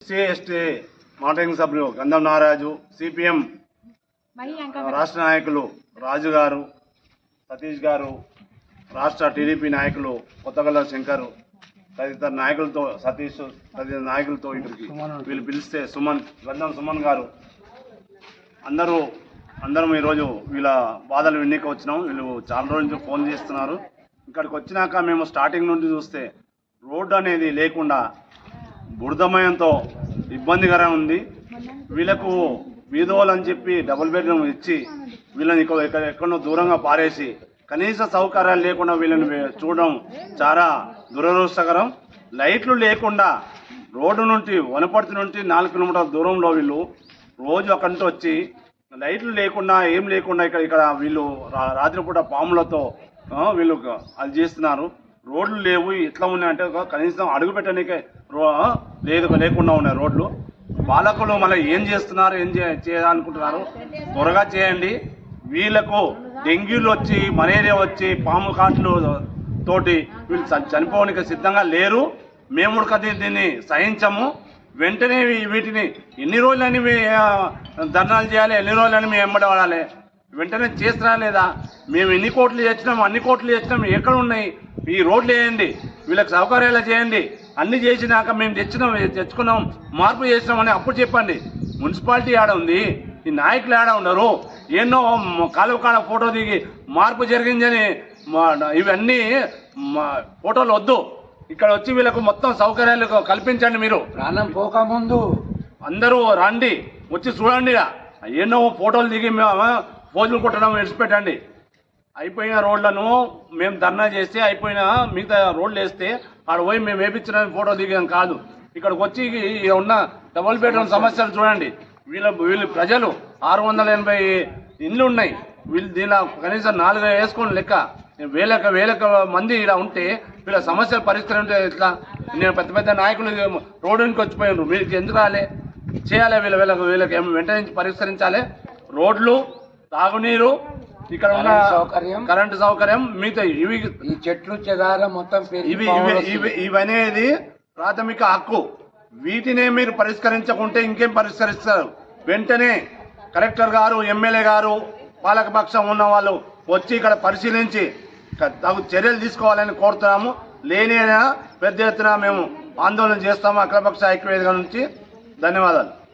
SC ST monitoring సభ్యులు గంధం నారాజు CPM రాష్ట్ర నాయకులు రాజు గారు సతీష్ గారు రాష్ట్ర టీడీపీ నాయకులు కొత్తగల్ల శంకర్ తదితర నాయకులతో సతీష్ తదితర నాయకులతో ఇక్కడికి వీళ్ళు పిలిస్తే సుమన్ గంధం సుమన్ గారు. అందరూ అందరం ఈరోజు వీళ్ళ బాధలు విన్నీకి వచ్చినాం. వీళ్ళు చాలా రోజుల నుంచి ఫోన్ చేస్తున్నారు. ఇక్కడికి వచ్చినాక మేము స్టార్టింగ్ నుండి చూస్తే రోడ్డు అనేది లేకుండా బురదమయంతో ఇబ్బందికరంగా ఉంది. వీళ్ళకు వీధోలు అని చెప్పి డబుల్ బెడ్రూమ్ ఇచ్చి వీళ్ళని ఇక్కడ ఎక్కడ ఎక్కడో దూరంగా పారేసి కనీస సౌకర్యాలు లేకుండా వీళ్ళని చూడడం చాలా దురదృష్టకరం. లైట్లు లేకుండా రోడ్డు నుండి వనపర్తి నుండి నాలుగు కిలోమీటర్ల దూరంలో వీళ్ళు రోజు అక్కడి నుంచి వచ్చి లైట్లు లేకుండా ఏం లేకుండా ఇక్కడ ఇక్కడ వీళ్ళు రాత్రి రాత్రిపూట పాములతో వీళ్ళు అది చేస్తున్నారు. రోడ్లు లేవు ఎట్లా ఉన్నాయంటే కనీసం అడుగు పెట్టడానికే రో లేదు లేకుండా ఉన్నాయి రోడ్లు. పాలకులు మళ్ళీ ఏం చేస్తున్నారు ఏం చే- చేయాలనుకుంటున్నారు? త్వరగా చేయండి. వీళ్ళకు డెంగ్యూలు వచ్చి మలేరియా వచ్చి పాము కాట్లు తోటి వీళ్ళు చనిపోవడానికి సిద్ధంగా లేరు. మేము కూడా దీన్ని సహించము. వెంటనే వీటిని ఎన్ని రోజులని మీ, ధర్నాలు చేయాలి ఎన్ని రోజులని మేము వెంబడి వెంటనే చేస్తున్నా లేదా? మేము ఎన్ని కోట్లు చేసినాం అన్ని కోట్లు చేసినాం ఎక్కడ ఉన్నాయి? ఈ రోడ్లు వేయండి వీళ్ళకి సౌకర్యాలు చేయండి. అన్ని చేసినాక మేము తెచ్చినాం తెచ్చుకున్నాం మార్పు చేసినాం అని అప్పుడు చెప్పండి. మున్సిపాలిటీ ఆడ ఉంది ఈ నాయకులు ఆడ ఉన్నారు ఎన్నో కాలువ కాలం ఫోటో దిగి మార్పు జరిగిందని మా- ఇవన్నీ మా ఫోటోలు వద్దు. ఇక్కడ వచ్చి వీళ్ళకు మొత్తం సౌకర్యాలు కల్పించండి మీరు. ప్రాణం పోకముందు అందరూ రండి వచ్చి చూడండి. ఎన్నో ఫోటోలు దిగి మేము ఫోజులు కొట్టడం విడిచిపెట్టండి. అయిపోయిన రోడ్లను మేము ధర్నా చేస్తే అయిపోయిన మిగతా రోడ్లు వేస్తే ఆడ పోయి మేము వేపించిన ఫోటో దిగాం కాదు. ఇక్కడికి వచ్చి ఉన్న డబుల్ బెడ్రూమ్ సమస్యలు చూడండి. వీళ్ళ వీళ్ళు ప్రజలు ఆరు వందల ఎనభై ఇండ్లు ఉన్నాయి. వీళ్ళు దీనిలో కనీసం నాలుగు వేసుకొని లెక్క. వేలక వేలక మంది ఇలా ఉంటే వీళ్ళ సమస్యలు పరిష్కరించే ఎట్లా? నేను పెద్ద పెద్ద నాయకులు రోడ్డుకి వచ్చిపోయినారు. మీరు ఎందుకు రాలే? చేయాలి వీళ్ళ వీళ్ళకి వీళ్ళకి వెంటనే పరిష్కరించాలి? రోడ్లు తాగునీరు ఇక్కడ ఉన్న సౌకర్యం. కరెంటు సౌకర్యం మిగతా ఇవి ఈ చెట్లు చెదార మొత్తం ఇవి ఇవి ఇవనేది ప్రాథమిక హక్కు. వీటినే మీరు పరిష్కరించకుంటే ఇంకేం పరిష్కరిస్తారు? వెంటనే కలెక్టర్ గారు ఎమ్మెల్యే గారు పాలకపక్షం ఉన్న వాళ్ళు వచ్చి ఇక్కడ పరిశీలించి తగు చర్యలు తీసుకోవాలని కోరుతున్నాము. లేనైనా పెద్ద ఎత్తున మేము ఆందోళన చేస్తాము అఖిలపక్ష ఐక్యవేదిక నుంచి. ధన్యవాదాలు.